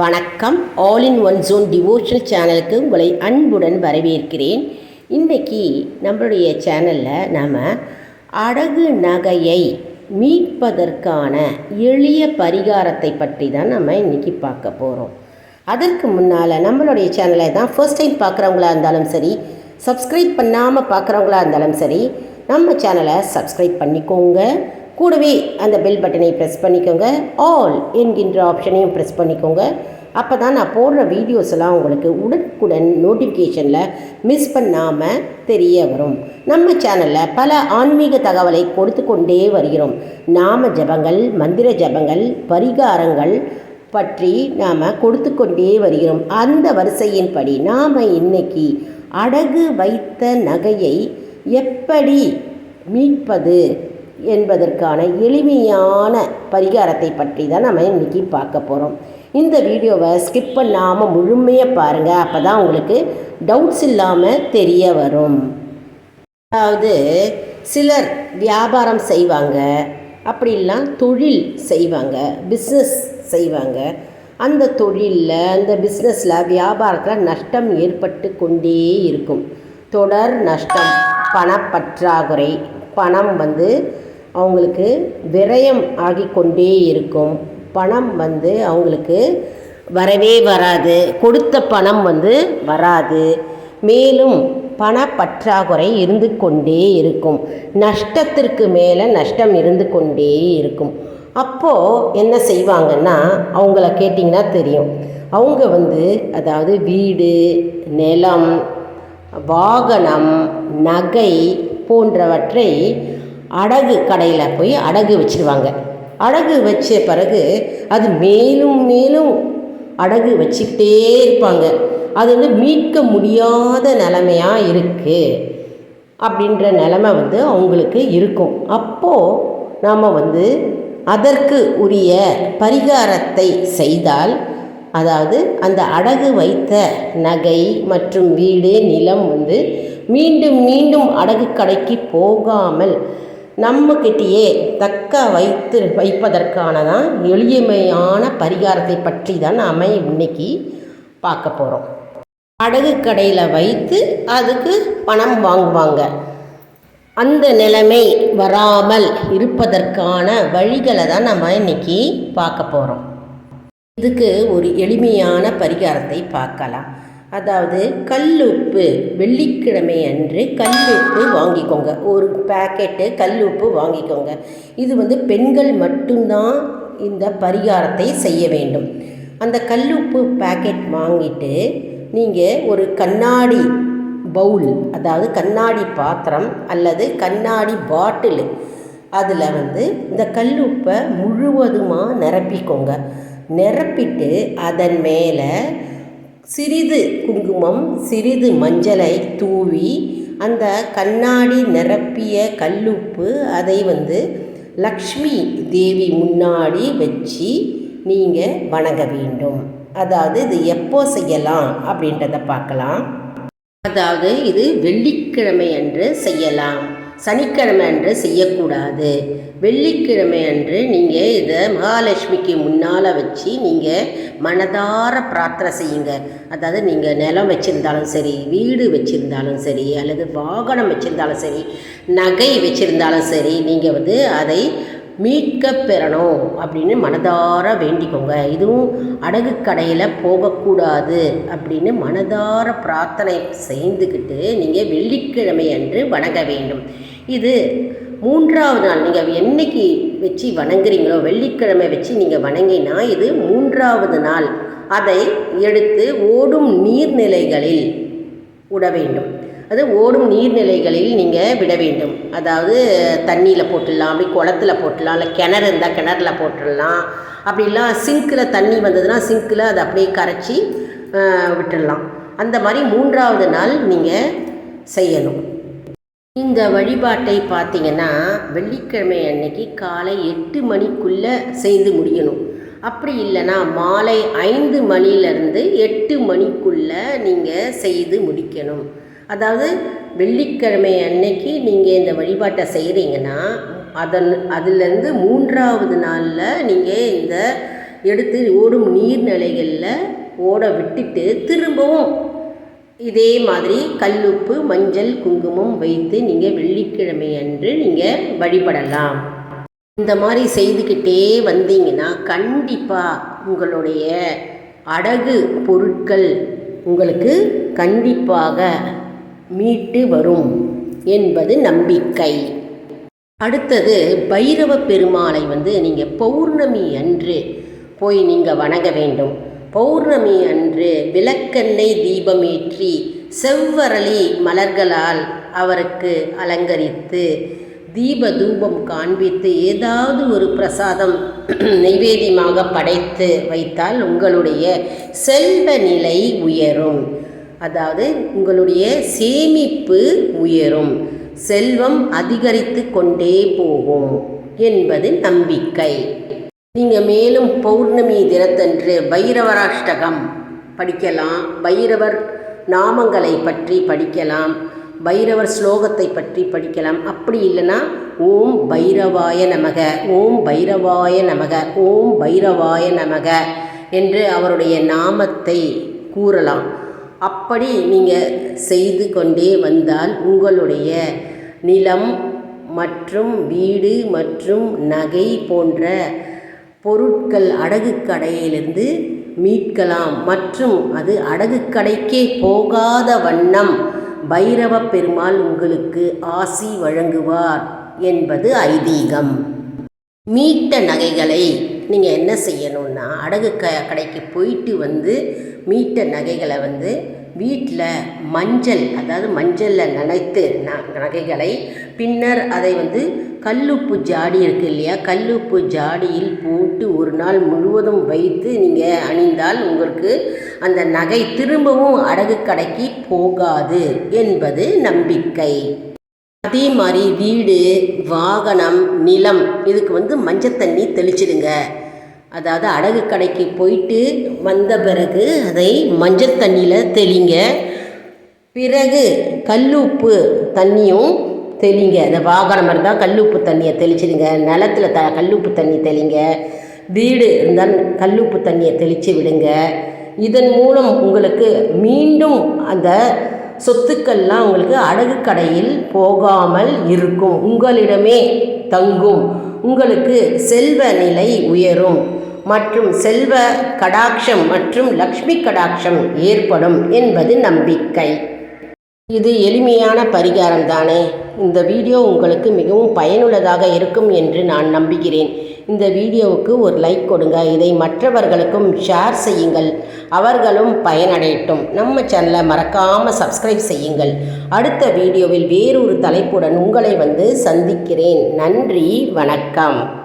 வணக்கம். All in one zone devotional சேனலுக்கு உங்களை அன்புடன் வரவேற்கிறேன். இன்றைக்கி நம்மளுடைய சேனலில் நாம் அடகு நகையை மீட்பதற்கான எளிய பரிகாரத்தை பற்றி தான் நம்ம இன்றைக்கி பார்க்க போகிறோம் அதற்கு முன்னால் நம்மளுடைய சேனலை தான் ஃபர்ஸ்ட் டைம் பார்க்குறவங்களா இருந்தாலும் சரி சப்ஸ்கிரைப் பண்ணாமல் பார்க்குறவங்களா இருந்தாலும் சரி நம்ம சேனலை சப்ஸ்கிரைப் பண்ணிக்கோங்க. கூடவே அந்த பெல் பட்டனை ப்ரெஸ் பண்ணிக்கோங்க. ஆல் என்கின்ற ஆப்ஷனையும் ப்ரெஸ் பண்ணிக்கோங்க. அப்போ தான் நான் போடுற வீடியோஸ் எல்லாம் உங்களுக்கு உடனுக்குடன் நோட்டிஃபிகேஷனில் மிஸ் பண்ணாமல் தெரிய வரும். நம்ம சேனலில் பல ஆன்மீக தகவலை கொடுத்து கொண்டே வருகிறோம். நாம ஜபங்கள் மந்திர ஜபங்கள் பரிகாரங்கள் பற்றி நாம் கொடுத்து கொண்டே வருகிறோம். அந்த வரிசையின்படி நாம் இன்னைக்கு அடகு வைத்த நகையை எப்படி மீட்பது? என்பதற்கான எளிமையான பரிகாரத்தை பற்றி தான் நம்ம இன்றைக்கி பார்க்க போகிறோம் இந்த வீடியோவை ஸ்கிப் பண்ணாமல் முழுமையாக பாருங்கள் அப்போ தான் உங்களுக்கு டவுட்ஸ் இல்லாமல் தெரிய வரும். அதாவது சிலர் வியாபாரம் செய்வாங்க. அப்படிலாம் தொழில் செய்வாங்க. பிஸ்னஸ் செய்வாங்க. அந்த தொழிலில் அந்த பிஸ்னஸில் வியாபாரத்தில் நஷ்டம் ஏற்பட்டு கொண்டே இருக்கும். தொடர் நஷ்டம் பணப்பற்றாக்குறை பணம் வந்து அவங்களுக்கு விரயம் ஆகிக்கொண்டே இருக்கும். பணம் வந்து அவங்களுக்கு வரவே வராது. கொடுத்த பணம் வந்து வராது. மேலும் பணப்பற்றாக்குறை இருந்து கொண்டே இருக்கும். நஷ்டத்திற்கு மேலே நஷ்டம் இருந்து கொண்டே இருக்கும். அப்போது என்ன செய்வாங்கன்னா அவங்கள கேட்டிங்கன்னா தெரியும். அவங்க வந்து அதாவது வீடு நிலம் வாகனம் நகை போன்றவற்றை அடகு கடையில் போய் அடகு வச்சுருவாங்க. அடகு வச்ச பிறகு அது மேலும் மேலும் அடகு வச்சுக்கிட்டே இருப்பாங்க. அது வந்து மீட்க முடியாத நிலமையாக இருக்குது அப்படின்ற நிலமை வந்து அவங்களுக்கு இருக்கும். அப்போது நாம் வந்து அதற்கு உரிய பரிகாரத்தை செய்தால் அதாவது அந்த அடகு வைத்த நகை மற்றும் வீடு நிலம் வந்து மீண்டும் மீண்டும் அடகு கடைக்கு போகாமல் நம்மக்கிட்டேயே தக்க வைத்து வைப்பதற்கானதான் எளிமையான பரிகாரத்தை பற்றி தான் நாம் இன்னைக்கு பார்க்க போகிறோம் படகு கடையில் வைத்து அதுக்கு பணம் வாங்குவாங்க. அந்த நிலைமை வராமல் இருப்பதற்கான வழிகளை தான் நம்ம இன்னைக்கு பார்க்க போகிறோம் இதுக்கு ஒரு எளிமையான பரிகாரத்தை பார்க்கலாம். அதாவது கல்லுப்பு வெள்ளிக்கிழமை அன்று கல்லுப்பு வாங்கிக்கோங்க. ஒரு பேக்கெட்டு கல்லுப்பு வாங்கிக்கோங்க. இது வந்து பெண்கள் மட்டும்தான் இந்த பரிகாரத்தை செய்ய வேண்டும். அந்த கல்லுப்பு பேக்கெட் வாங்கிட்டு நீங்கள் ஒரு கண்ணாடி பவுல் அதாவது கண்ணாடி பாத்திரம் அல்லது கண்ணாடி பாட்டில் அதில் வந்து இந்த கல்லுப்பை முழுவதுமாக நிரப்பிக்கோங்க. நிரப்பிட்டு அதன் மேலே சிறிது குங்குமம் சிறிது மஞ்சளை தூவி அந்த கண்ணாடி நிரப்பிய கல்லுப்பு அதை வந்து லக்ஷ்மி தேவி முன்னாடி வச்சு நீங்கள் வணங்க வேண்டும். அதாவது இது எப்போ செய்யலாம் அப்படின்றத பார்க்கலாம். அதாவது இது வெள்ளிக்கிழமை அன்று செய்யலாம். சனிக்கிழமை அன்று செய்யக்கூடாது. வெள்ளிக்கிழமை அன்று நீங்கள் இதை மகாலட்சுமிக்கு முன்னால் வச்சு நீங்கள் மனதார பிரார்த்தனை செய்யுங்க. அதாவது நீங்கள் நிலம் வச்சுருந்தாலும் சரி வீடு வச்சுருந்தாலும் சரி அல்லது வாகனம் வச்சுருந்தாலும் சரி நகை வச்சுருந்தாலும் சரி நீங்கள் வந்து அதை மீட்க பெறணும் அப்படின்னு மனதார வேண்டிக்கோங்க. இதுவும் அடகு கடையில் போகக்கூடாது அப்படின்னு மனதார பிரார்த்தனை செய்துக்கிட்டு நீங்கள் வெள்ளிக்கிழமை அன்று வணங்க வேண்டும். இது மூன்றாவது நாள். நீங்கள் என்னைக்கு வச்சு வணங்குறீங்களோ வெள்ளிக்கிழமை வச்சு நீங்கள் வணங்கினா இது மூன்றாவது நாள். அதை எடுத்து ஓடும் நீர்நிலைகளில் விட வேண்டும். அது ஓடும் நீர்நிலைகளில் நீங்கள் விட வேண்டும். அதாவது தண்ணியில் போட்டுடலாம் அப்படி குளத்துல போட்டுடலாம் இல்லை கிணறு இருந்தால் கிணறுல போட்டுடலாம். அப்படிலாம் சிங்க்கில் தண்ணி வந்ததுன்னா சிங்க்கில் அதை அப்படியே கரைச்சி விட்டுடலாம். அந்த மாதிரி மூன்றாவது நாள் நீங்கள் செய்யணும். இந்த வழிபாட்டை பார்த்தீங்கன்னா வெள்ளிக்கிழமை அன்னைக்கு காலை எட்டு மணிக்குள்ளே செய்து முடியணும். அப்படி இல்லைன்னா மாலை ஐந்து மணிலேருந்து எட்டு மணிக்குள்ளே நீங்கள் செய்து முடிக்கணும். அதாவது வெள்ளிக்கிழமை அன்னைக்கு நீங்கள் இந்த வழிபாட்டை செய்கிறீங்கன்னா அதன் அதுலேருந்து மூன்றாவது நாளில் நீங்கள் இந்த எடுத்து ஓடும் நீர்நிலைகளில் ஓட விட்டுட்டு திரும்பவும் இதே மாதிரி கல்லுப்பு மஞ்சள் குங்குமம் வைத்து நீங்கள் வெள்ளிக்கிழமை அன்று நீங்கள் வழிபடலாம். இந்த மாதிரி செய்துக்கிட்டே வந்தீங்கன்னா கண்டிப்பாக உங்களுடைய அடகு பொருட்கள் உங்களுக்கு கண்டிப்பாக மீட்டு வரும் என்பது நம்பிக்கை. அடுத்தது பைரவ பெருமாளை வந்து நீங்கள் பௌர்ணமி அன்று போய் நீங்கள் வணங்க வேண்டும். பௌர்ணமி அன்று விளக்கெண்ணெய் தீபமேற்றி செவ்வரளி மலர்களால் அவருக்கு அலங்கரித்து தீப தூபம் காண்பித்து ஏதாவது ஒரு பிரசாதம் நைவேதியமாக படைத்து வைத்தால் உங்களுடைய செல்வ நிலை உயரும். அதாவது உங்களுடைய சேமிப்பு உயரும். செல்வம் அதிகரித்து கொண்டே போகும் என்பது நம்பிக்கை. நீங்கள் மேலும் பௌர்ணமி தினத்தன்று பைரவராஷ்டகம் படிக்கலாம். பைரவர் நாமங்களை பற்றி படிக்கலாம். பைரவர் ஸ்லோகத்தை பற்றி படிக்கலாம். அப்படி இல்லைன்னா ஓம் பைரவாய நமக ஓம் பைரவாய நமக ஓம் பைரவாய நமக என்று அவருடைய நாமத்தை கூறலாம். அப்படி நீங்கள் செய்து கொண்டே வந்தால் உங்களுடைய நிலம் மற்றும் வீடு மற்றும் நகை போன்ற பொருட்கள் அடகு கடையிலிருந்து மீட்கலாம். மற்றும் அது அடகு கடைக்கே போகாத வண்ணம் பைரவ பெருமாள் உங்களுக்கு ஆசி வழங்குவார் என்பது ஐதீகம். மீட்ட நகைகளை நீங்கள் என்ன செய்யணும்னா அடகு க கடைக்கு போயிட்டு வந்து மீட்ட நகைகளை வந்து வீட்டில் மஞ்சள் அதாவது மஞ்சளில் நனைத்து ந நகைகளை பின்னர் அதை வந்து கல்லுப்பு ஜாடி இருக்குது இல்லையா கல்லுப்பு ஜாடியில் போட்டு ஒரு நாள் முழுவதும் வைத்து நீங்கள் அணிந்தால் உங்களுக்கு அந்த நகை திரும்பவும் அடகு கடைக்கு போகாது என்பது நம்பிக்கை. அதே மாதிரி வீடு வாகனம் நிலம் இதுக்கு வந்து மஞ்சள் தண்ணி தெளிச்சிடுங்க. அதாவது அடகு கடைக்கு போயிட்டு வந்த பிறகு அதை மஞ்சள் தண்ணியில் தெளிங்க. பிறகு கல்லுப்பு தண்ணியும் தெளிங்க. அந்த வாகனம் இருந்தால் கல்லுப்பு தண்ணியை தெளிச்சிடுங்க. நிலத்தில் த கல்லுப்பு தண்ணி தெளிங்க. வீடு இருந்தால் கல்லுப்பு தண்ணியை தெளித்து விடுங்க. இதன் மூலம் உங்களுக்கு மீண்டும் அந்த சொத்துக்கள்லாம் உங்களுக்கு அடகு கடையில் போகாமல் இருக்கும். உங்களிடமே தங்கும். உங்களுக்கு செல்வ நிலை உயரும். மற்றும் செல்வ கடாட்சம் மற்றும் லக்ஷ்மி கடாட்சம் ஏற்படும் என்பது நம்பிக்கை. இது எளிமையான பரிகாரம் தானே. இந்த வீடியோ உங்களுக்கு மிகவும் பயனுள்ளதாக இருக்கும் என்று நான் நம்புகிறேன். இந்த வீடியோவுக்கு ஒரு லைக் கொடுங்க. இதை மற்றவர்களுக்கும் ஷேர் செய்யுங்கள். அவர்களும் பயனடையட்டும். நம்ம சேனலை மறக்காமல் சப்ஸ்கிரைப் செய்யுங்கள். அடுத்த வீடியோவில் வேறொரு தலைப்புடன் உங்களை வந்து சந்திக்கிறேன். நன்றி வணக்கம்.